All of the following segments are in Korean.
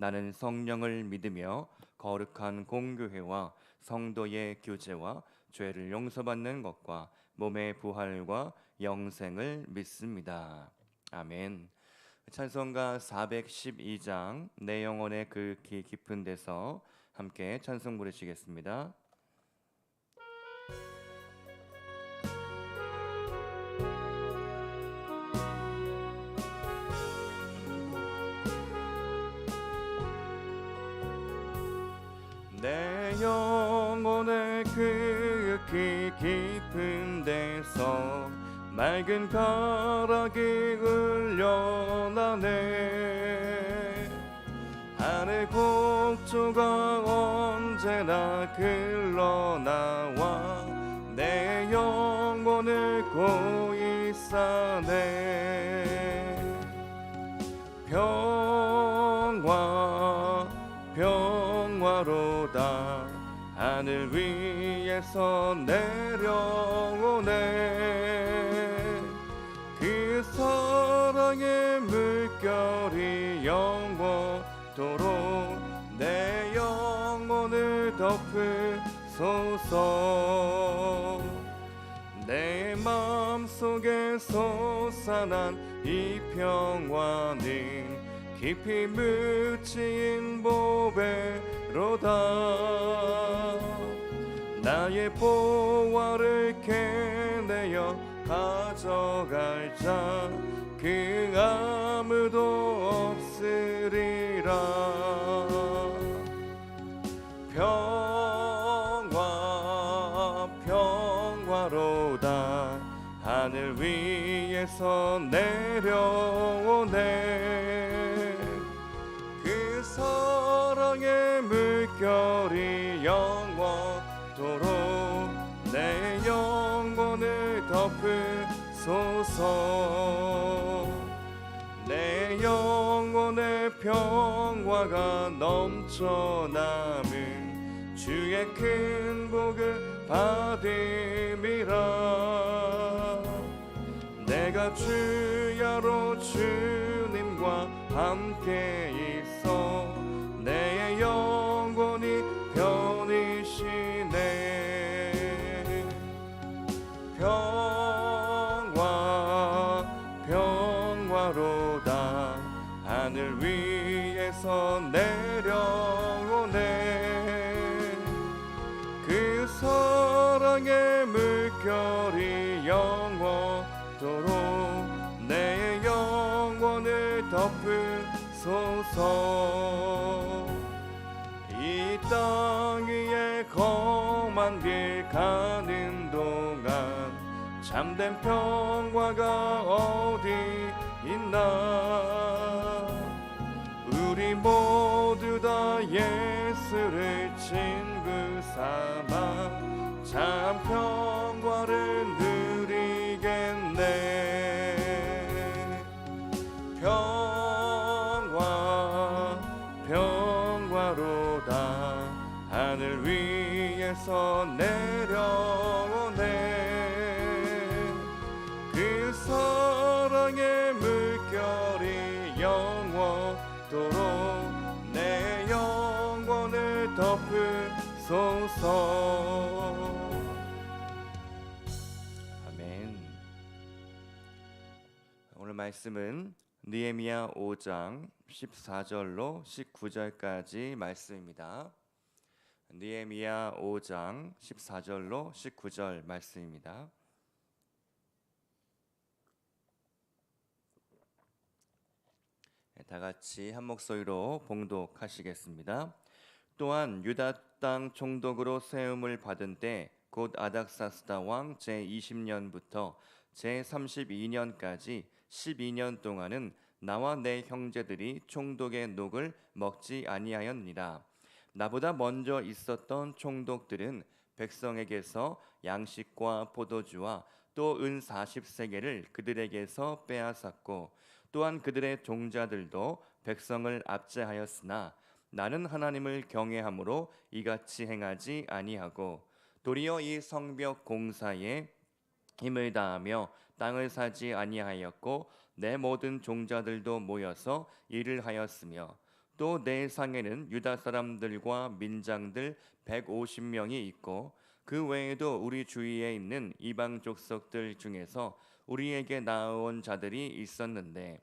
나는 성령을 믿으며 거룩한 공교회와 성도의 교제와 죄를 용서받는 것과 몸의 부활과 영생을 믿습니다. 아멘. 찬송가 412장 내 영혼의 그기 깊은 데서 함께 찬송 부르시겠습니다. 그윽히 깊은 데서 맑은 가락이 흘려나네. 하늘 곡조가 언제나 흘러나와 내 영혼을 고이 싸네 위에서 내려오네. 그 사랑의 물결이 영원토록 내 영혼을 덮으소서. 내 마음속에 솟아난 이 평화는 깊이 묻힌 보배로다 나의 보화를 캐내어 가져갈 자. 그 아무도 없으리라. 평화 평화로다. 하늘 위에서 내려오네. 그 사랑의 물결이 덮으소서 내 영혼의 평화가 넘쳐남은 주의 큰 복을 받음이라. 내가 주야로 주님과 함께 있어 내려오네. 그 사랑의 물결이 영원토록 내 영혼을 덮으소서. 이 땅 위에 험한 길 가는 동안 참된 평화가 어디 있나 예수를 친구 삼아 참 평화를 누리겠네. 평화 평화로다. 하늘 위에서 내려오네. 그 사랑의 물결이 영원토록 덮으소서 아멘 오늘 말씀은 느헤미야 5장 14절로 19절까지 말씀입니다. 느헤미야 5장 14절로 19절 말씀입니다. 네, 다 같이 한 목소리로 봉독하시겠습니다. 또한 유다 땅 총독으로 세움을 받은 때 곧 아닥사스다 왕 제 20년부터 제 32년까지 12년 동안은 나와 내 형제들이 총독의 녹을 먹지 아니하였니라. 나보다 먼저 있었던 총독들은 백성에게서 양식과 포도주와 또 은 40세계를 그들에게서 빼앗았고 또한 그들의 종자들도 백성을 압제하였으나 나는 하나님을 경외함으로 이같이 행하지 아니하고 도리어 이 성벽 공사에 힘을 다하며 땅을 사지 아니하였고 내 모든 종자들도 모여서 일을 하였으며 또 내 상에는 유다 사람들과 민장들 150명이 있고 그 외에도 우리 주위에 있는 이방 족속들 중에서 우리에게 나온 자들이 있었는데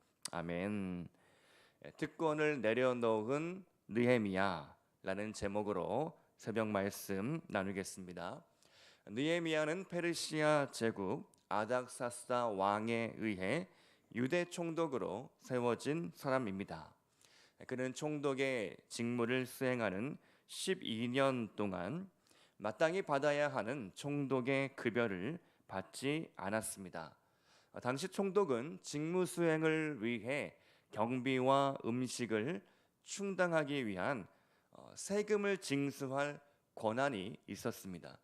아멘. 예, 특권을 내려놓은 느헤미야라는 제목으로 새벽 말씀 나누겠습니다. 느헤미야는 페르시아 제국 아닥사스다 왕에 의해 유대 총독으로 세워진 사람입니다. 그는 총독의 직무를 수행하는 12년 동안 마땅히 받아야 하는 총독의 급여를 받지 않았습니다. 당시 총독은 직무 수행을 위해 경비와 음식을 충당하기 위한 어, 세금을 징수할 권한이 있었습니다.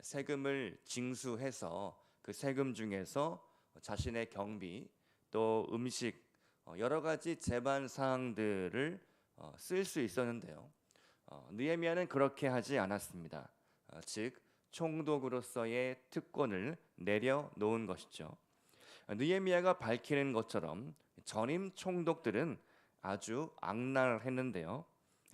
세금을 징수해서 그 세금 중에서 자신의 경비 또 음식 어, 여러 가지 재반 사항들을 어, 쓸수 있었는데요. 느헤미야는 그렇게 하지 않았습니다. 즉 총독으로서의 특권을 내려놓은 것이죠. 느헤미야가 밝히는 것처럼 전임 총독들은 아주 악랄했는데요.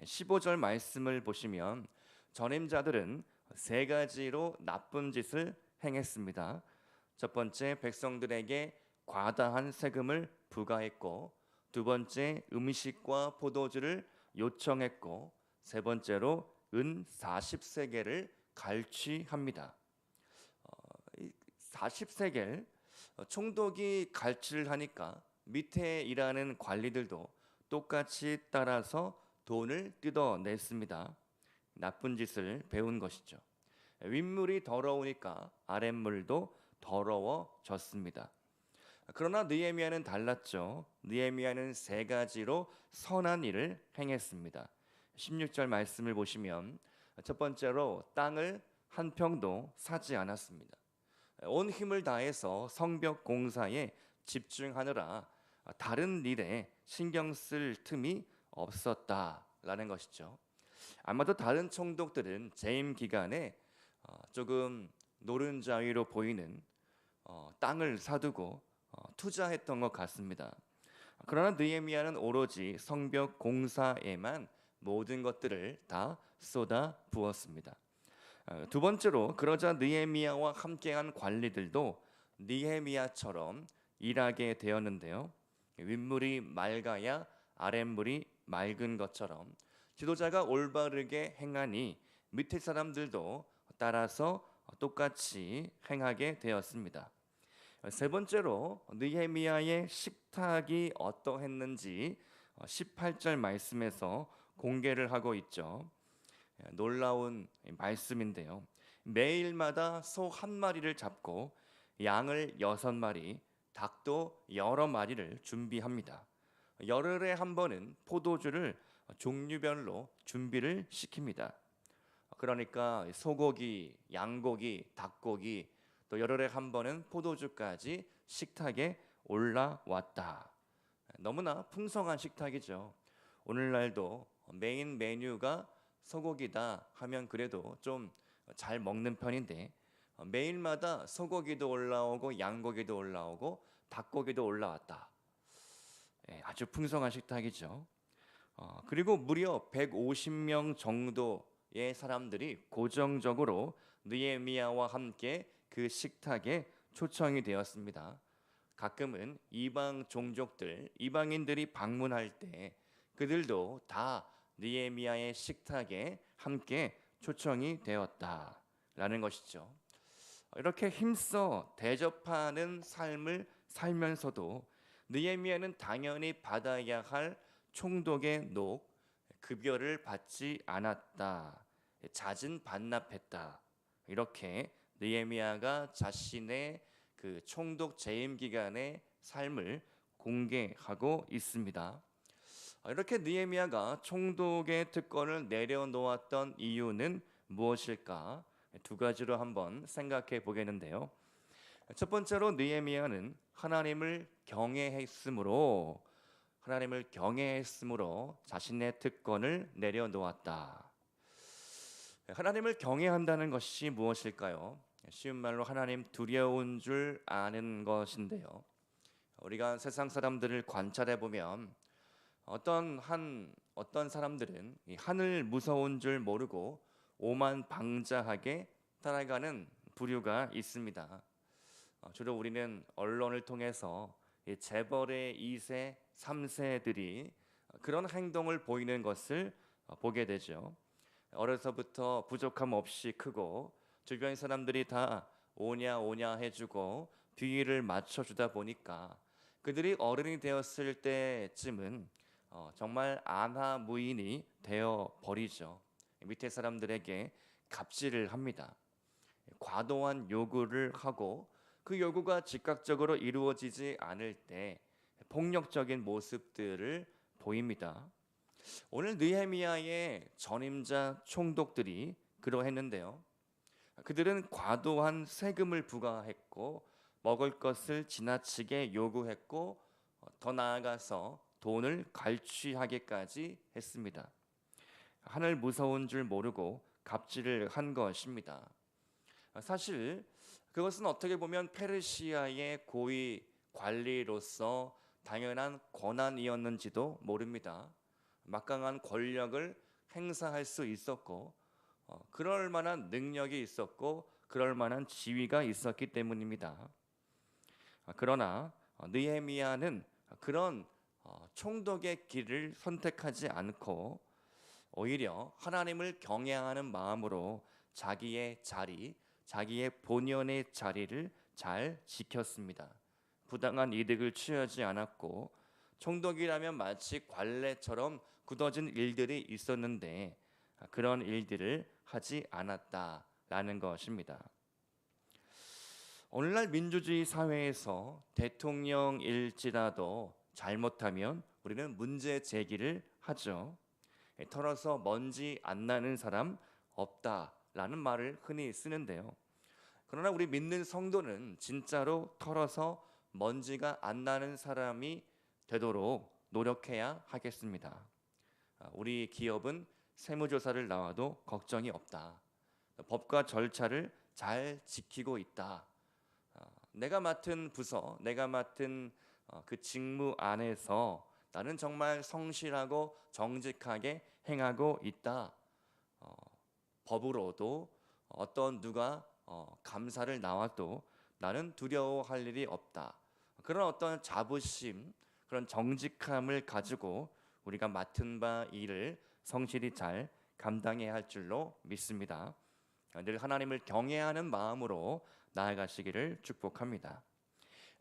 15절 말씀을 보시면 전임자들은 세 가지로 나쁜 짓을 행했습니다. 첫 번째 백성들에게 과다한 세금을 부과했고 두 번째 음식과 포도주를 요청했고 세 번째로 은 40세겔을 갈취합니다. 40세겔 어, 총독이 갈취를 하니까 밑에 일하는 관리들도 똑같이 따라서 돈을 뜯어냈습니다. 나쁜 짓을 배운 것이죠. 윗물이 더러우니까 아랫물도 더러워졌습니다. 그러나 느헤미야는 달랐죠. 느헤미야는 세 가지로 선한 일을 행했습니다. 16절 말씀을 보시면 첫 번째로 땅을 한 평도 사지 않았습니다. 온 힘을 다해서 성벽 공사에 집중하느라 다른 일에 신경 쓸 틈이 없었다라는 것이죠. 아마도 다른 총독들은 재임 기간에 어, 조금 노른자 위로 보이는 어, 땅을 사두고 어, 투자했던 것 같습니다. 그러나 느헤미야는 오로지 성벽 공사에만 모든 것들을 다 쏟아 부었습니다. 두 번째로 그러자 느헤미야와 함께한 관리들도 느헤미야처럼 일하게 되었는데요. 윗물이 맑아야 아랫물이 맑은 것처럼 지도자가 올바르게 행하니 밑에 사람들도 따라서 똑같이 행하게 되었습니다. 세 번째로 느헤미야의 식탁이 어떠했는지 18절 말씀에서 공개를 하고 있죠. 놀라운 말씀인데요. 매일마다 소 한 마리를 잡고 양을 여섯 마리, 닭도 여러 마리를 준비합니다. 열흘에 한 번은 포도주를 종류별로 준비를 시킵니다. 그러니까 소고기, 양고기, 닭고기, 또 열흘에 한 번은 포도주까지 식탁에 올라왔다. 너무나 풍성한 식탁이죠. 오늘날도 메인 메뉴가 소고기다 하면 그래도 좀 잘 먹는 편인데 매일마다 소고기도 올라오고 양고기도 올라오고 닭고기도 올라왔다. 예, 아주 풍성한 식탁이죠. 어, 그리고 무려 150명 정도의 사람들이 고정적으로 느에미아와 함께 그 식탁에 초청이 되었습니다. 가끔은 이방 종족들, 이방인들이 방문할 때 그들도 다 느헤미야의 식탁에 함께 초청이 되었다라는 것이죠. 이렇게 힘써 대접하는 삶을 살면서도 느헤미야는 당연히 받아야 할 총독의 녹 급여를 받지 않았다. 잦은 반납했다. 이렇게 느헤미야가 자신의 그 총독 재임 기간의 삶을 공개하고 있습니다. 이렇게 느헤미야가 총독의 특권을 내려놓았던 이유는 무엇일까? 두 가지로 한번 생각해 보겠는데요. 첫 번째로 느헤미야는 하나님을 경외했으므로 하나님을 경외했으므로 자신의 특권을 내려놓았다. 하나님을 경외한다는 것이 무엇일까요? 쉬운 말로 하나님 두려운 줄 아는 것인데요. 우리가 세상 사람들을 관찰해 보면 어떤 한 어떤 사람들은 이 하늘 무서운 줄 모르고 오만 방자하게 따라가는 부류가 있습니다. 어, 주로 우리는 언론을 통해서 이 재벌의 2세, 3세들이 그런 행동을 보이는 것을 어, 보게 되죠. 어려서부터 부족함 없이 크고 주변 사람들이 다 오냐 오냐 해주고 뒤를 맞춰주다 보니까 그들이 어른이 되었을 때쯤은 어, 정말 안하무인이 되어 버리죠. 밑에 사람들에게 갑질을 합니다. 과도한 요구를 하고 그 요구가 즉각적으로 이루어지지 않을 때 폭력적인 모습들을 보입니다. 오늘 느헤미야의 전임자 총독들이 그러했는데요. 그들은 과도한 세금을 부과했고 먹을 것을 지나치게 요구했고 더 나아가서 돈을 갈취하기까지 했습니다. 하늘 무서운 줄 모르고 갑질을 한 것입니다. 사실 그것은 어떻게 보면 페르시아의 고위 관리로서 당연한 권한이었는지도 모릅니다. 막강한 권력을 행사할 수 있었고 어, 그럴 만한 능력이 있었고 그럴 만한 지위가 있었기 때문입니다. 아, 그러나 어, 느헤미야는 그런 어, 총독의 길을 선택하지 않고 오히려 하나님을 경외하는 마음으로 자기의 자리, 자기의 본연의 자리를 잘 지켰습니다. 부당한 이득을 취하지 않았고 총독이라면 마치 관례처럼 굳어진 일들이 있었는데 그런 일들을 하지 않았다라는 것입니다. 오늘날 민주주의 사회에서 대통령일지라도 잘못하면 우리는 문제 제기를 하죠. 털어서 먼지 안 나는 사람 없다라는 말을 흔히 쓰는데요. 그러나 우리 믿는 성도는 진짜로 털어서 먼지가 안 나는 사람이 되도록 노력해야 하겠습니다. 아, 우리 기업은 세무조사를 나와도 걱정이 없다. 법과 절차를 잘 지키고 있다. 아, 내가 맡은 부서, 내가 맡은 어, 그 직무 안에서 나는 정말 성실하고 정직하게 행하고 있다. 어, 법으로도 어떤 누가 어, 감사를 나와도 나는 두려워할 일이 없다. 그런 어떤 자부심, 그런 정직함을 가지고 우리가 맡은 바 일을 성실히 잘 감당해야 할 줄로 믿습니다. 늘 하나님을 경외하는 마음으로 나아가시기를 축복합니다.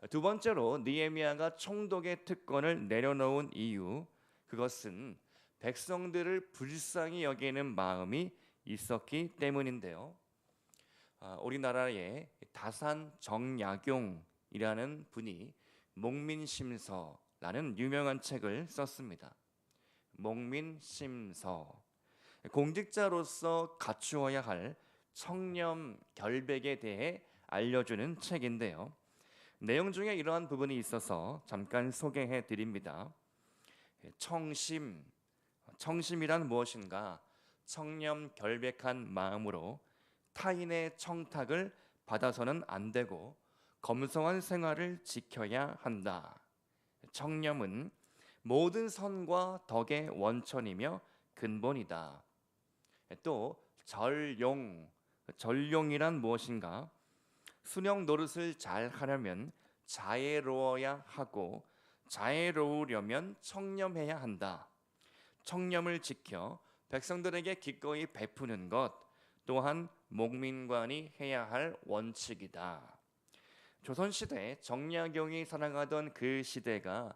두 번째로 니에미아가 총독의 특권을 내려놓은 이유 그것은 백성들을 불쌍히 여기는 마음이 있었기 때문인데요. 아, 우리나라의 다산 정약용이라는 분이 목민심서라는 유명한 책을 썼습니다. 목민심서 공직자로서 갖추어야 할 청렴 결백에 대해 알려주는 책인데요. 내용 중에 이러한 부분이 있어서 잠깐 소개해 드립니다. 청심, 청심이란 무엇인가? 청렴 결백한 마음으로 타인의 청탁을 받아서는 안 되고 검소한 생활을 지켜야 한다. 청렴은 모든 선과 덕의 원천이며 근본이다. 또 절용, 절용이란 무엇인가? 수령 노릇을 잘 하려면 자애로워야 하고 자애로우려면 청렴해야 한다. 청렴을 지켜 백성들에게 기꺼이 베푸는 것 또한 목민관이 해야 할 원칙이다. 조선 시대 정약용이 살아가던 그 시대가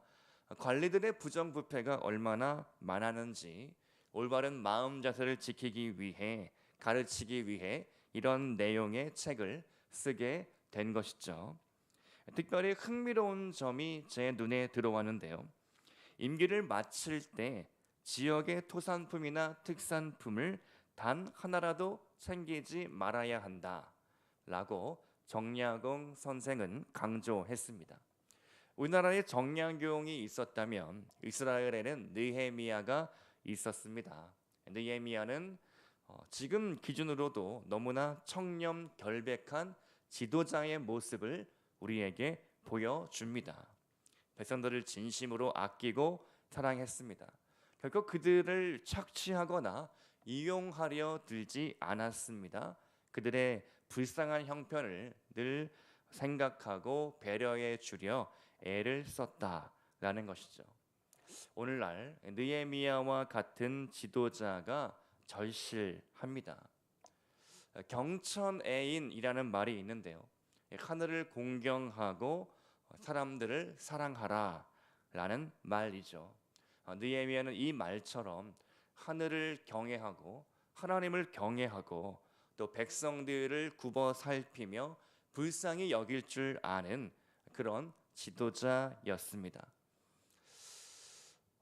관리들의 부정부패가 얼마나 많았는지 올바른 마음 자세를 지키기 위해 가르치기 위해 이런 내용의 책을 쓰게 된 것이죠. 특별히 흥미로운 점이 제 눈에 들어왔는데요. 임기를 마칠 때 지역의 토산품이나 특산품을 단 하나라도 챙기지 말아야 한다 라고 정약용 선생은 강조했습니다. 우리나라에 정약용이 있었다면 이스라엘에는 느헤미야가 있었습니다. 느헤미야는 어, 지금 기준으로도 너무나 청렴 결백한 지도자의 모습을 우리에게 보여줍니다. 백성들을 진심으로 아끼고 사랑했습니다. 결국 그들을 착취하거나 이용하려 들지 않았습니다. 그들의 불쌍한 형편을 늘 생각하고 배려해 주려 애를 썼다라는 것이죠. 오늘날 느헤미야와 같은 지도자가 절실합니다. 경천애인이라는 말이 있는데요. 하늘을 공경하고 사람들을 사랑하라 라는 말이죠. 느헤미야는 이 말처럼 하늘을 경외하고 하나님을 경외하고 또 백성들을 굽어 살피며 불쌍히 여길 줄 아는 그런 지도자였습니다.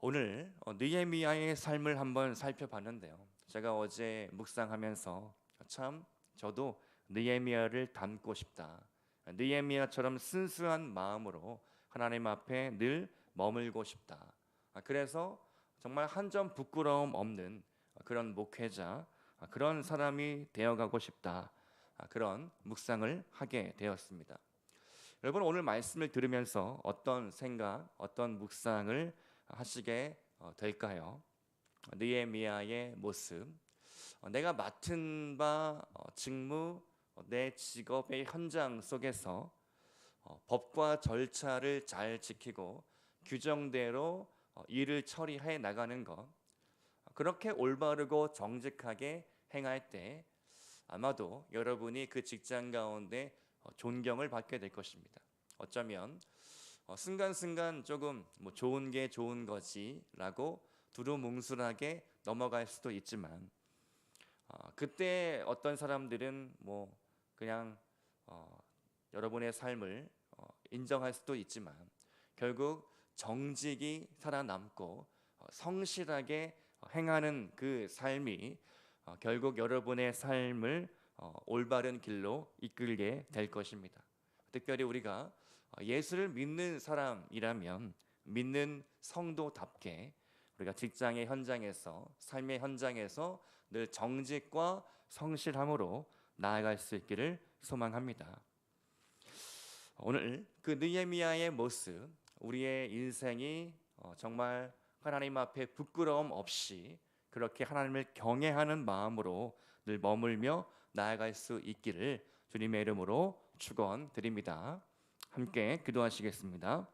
오늘 어, 느헤미야의 삶을 한번 살펴봤는데요. 제가 어제 묵상하면서 참 저도 느헤미야를 닮고 싶다. 느헤미야처럼 순수한 마음으로 하나님 앞에 늘 머물고 싶다. 아, 그래서 정말 한 점 부끄러움 없는 그런 목회자, 아, 그런 사람이 되어가고 싶다. 아, 그런 묵상을 하게 되었습니다. 여러분 오늘 말씀을 들으면서 어떤 생각, 어떤 묵상을 하시게 어, 될까요? 느헤미야의 모습, 어, 내가 맡은 바 어, 직무, 내 직업의 현장 속에서 법과 절차를 잘 지키고 규정대로 일을 처리해 나가는 것, 그렇게 올바르고 정직하게 행할 때 아마도 여러분이 그 직장 가운데 존경을 받게 될 것입니다. 어쩌면 어, 순간순간 조금 뭐 좋은 게 좋은 거지라고 두루뭉술하게 넘어갈 수도 있지만 어, 그때 어떤 사람들은 뭐 그냥 어, 여러분의 삶을 어, 인정할 수도 있지만 결국 정직이 살아남고 어, 성실하게 행하는 그 삶이 어, 결국 여러분의 삶을 어, 올바른 길로 이끌게 될 것입니다. 특별히 우리가 어, 예수를 믿는 사람이라면 믿는 성도답게 우리가 직장의 현장에서 삶의 현장에서 늘 정직과 성실함으로 나아갈 수 있기를 소망합니다. 오늘 그 느헤미야의 모습, 우리의 인생이 어, 정말 하나님 앞에 부끄러움 없이 그렇게 하나님을 경외하는 마음으로 늘 머물며 나아갈 수 있기를 주님의 이름으로 축원드립니다. 함께 기도하시겠습니다.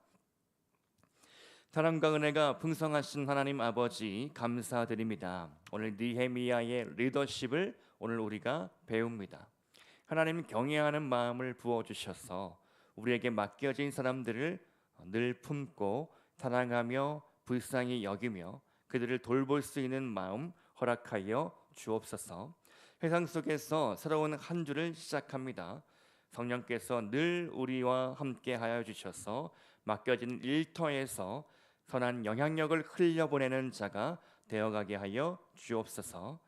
사랑과 은혜가 풍성하신 하나님 아버지 감사드립니다. 오늘 니헤미야의 리더십을 오늘 우리가 배웁니다. 하나님 경외하는 마음을 부어 주셔서 우리에게 맡겨진 사람들을 늘 품고 사랑하며 불쌍히 여기며 그들을 돌볼 수 있는 마음 허락하여 주옵소서. 세상 속에서 새로운 한 주를 시작합니다. 성령께서 늘 우리와 함께 하여 주셔서 맡겨진 일터에서 선한 영향력을 흘려보내는 자가 되어가게 하여 주옵소서.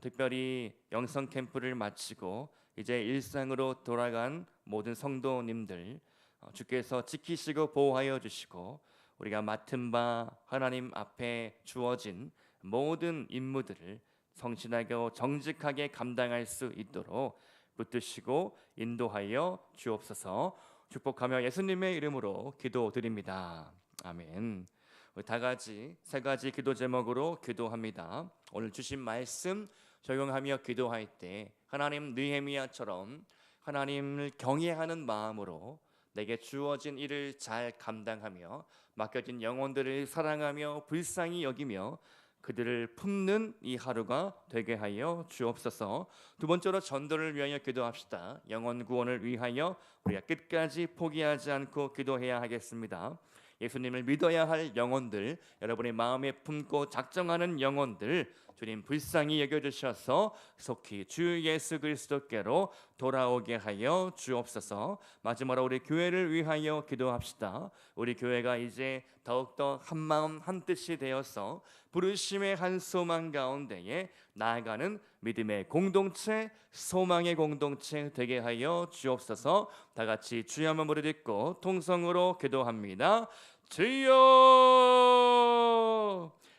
특별히 영성 캠프를 마치고 이제 일상으로 돌아간 모든 성도님들 어, 주께서 지키시고 보호하여 주시고 우리가 맡은 바 하나님 앞에 주어진 모든 임무들을 성실하고 정직하게 감당할 수 있도록 붙드시고 인도하여 주옵소서. 축복하며 예수님의 이름으로 기도드립니다. 아멘. 다 같이 세 가지 기도 제목으로 기도합니다. 오늘 주신 말씀 적용하며 기도할 때 하나님 느헤미야처럼 하나님을 경외하는 마음으로 내게 주어진 일을 잘 감당하며 맡겨진 영혼들을 사랑하며 불쌍히 여기며 그들을 품는 이 하루가 되게 하여 주옵소서. 두 번째로 전도를 위하여 기도합시다. 영혼 구원을 위하여 우리가 끝까지 포기하지 않고 기도해야 하겠습니다. 예수님을 믿어야 할 영혼들, 여러분의 마음에 품고 작정하는 영혼들, 주님 불쌍히 여겨 주셔서 속히 주 예수 그리스도께로 돌아오게 하여 주옵소서. 마지막으로 우리 교회를 위하여 기도합시다. 우리 교회가 이제 더욱더 한 마음 한 뜻이 되어서 부르심의 한 소망 가운데에 나아가는 믿음의 공동체, 소망의 공동체 되게 하여 주옵소서. 다 같이 주여 한번 부르 듣고 통성으로 기도합니다. 주여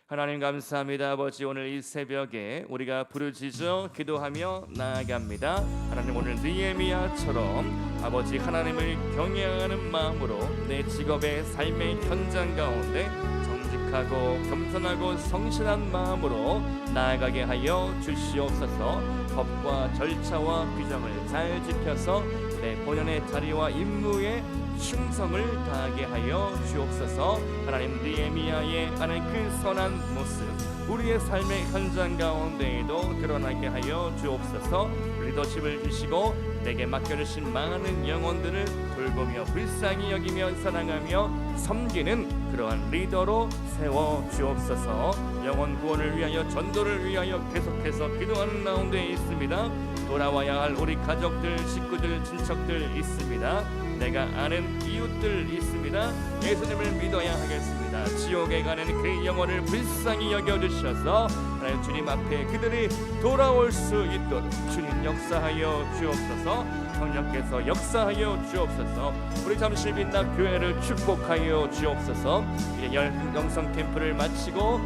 하나님 감사합니다. 아버지 오늘 이 새벽에 우리가 부르짖어 기도하며 나아갑니다. 하나님 오늘 느헤미야처럼 아버지 하나님을 경외하는 마음으로 내 직업의 삶의 현장 가운데 정직하고 겸손하고 성실한 마음으로 나아가게 하여 주시옵소서. 법과 절차와 규정을 잘 지켜서 내 본연의 자리와 임무에 충성을 다하게 하여 주옵소서. 하나님 느헤미야의 하나님 그 선한 모습 우리의 삶의 현장 가운데에도 드러나게 하여 주옵소서. 리더십을 주시고 내게 맡겨주신 많은 영혼들을 돌보며 불쌍히 여기며 사랑하며 섬기는 그러한 리더로 세워 주옵소서. 영혼 구원을 위하여 전도를 위하여 계속해서 기도하는 가운데 있습니다 돌아와야 할 우리 가족들 식구들 친척들 있습니다 내가 아는 이웃들 있습니다. 예수님을 믿어야 하겠습니다. 지옥에 가는 그 영혼을 불쌍히 여겨 주셔서 하나님 주님 앞에 그들이 돌아올 수 있도록 주님 역사하여 주옵소서. 성령께서 역사하여 주옵소서. 우리 잠시 빛나 교회를 축복하여 주옵소서. 이제 열 영성 캠프를 마치고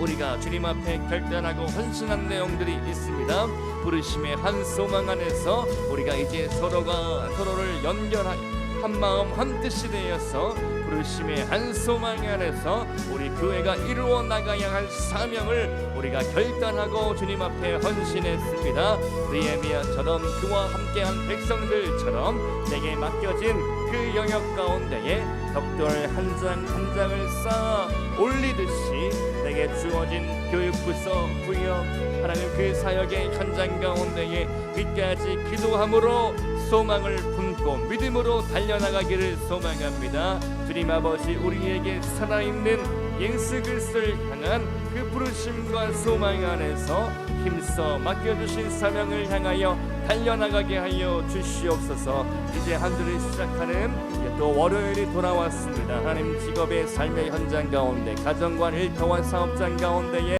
우리가 주님 앞에 결단하고 헌신한 내용들이 있습니다. 부르심의 한 소망 안에서 우리가 이제 서로가 서로를 연결하여 한 마음 한 뜻이 되어서 부르심의 한 소망 안에서 우리 교회가 이루어 나가야 할 사명을 우리가 결단하고 주님 앞에 헌신했습니다. 느헤미야처럼 그와 함께한 백성들처럼 내게 맡겨진 그 영역 가운데에 벽돌 한 장 한 장을 쌓아 올리듯이 내게 주어진 교육 부서 구역 하나님 그 사역의 현장 가운데에 끝까지 기도함으로 소망을 품고 믿음으로 달려나가기를 소망합니다. 주님 아버지 우리에게 살아있는 예수 그리스도를 향한 그 부르심과 소망 안에서 힘써 맡겨주신 사명을 향하여 달려나가게 하여 주시옵소서 이제 한 주를 시작하는 또 월요일이 돌아왔습니다. 하나님 직업의 삶의 현장 가운데 가정과 일터와 사업장 가운데에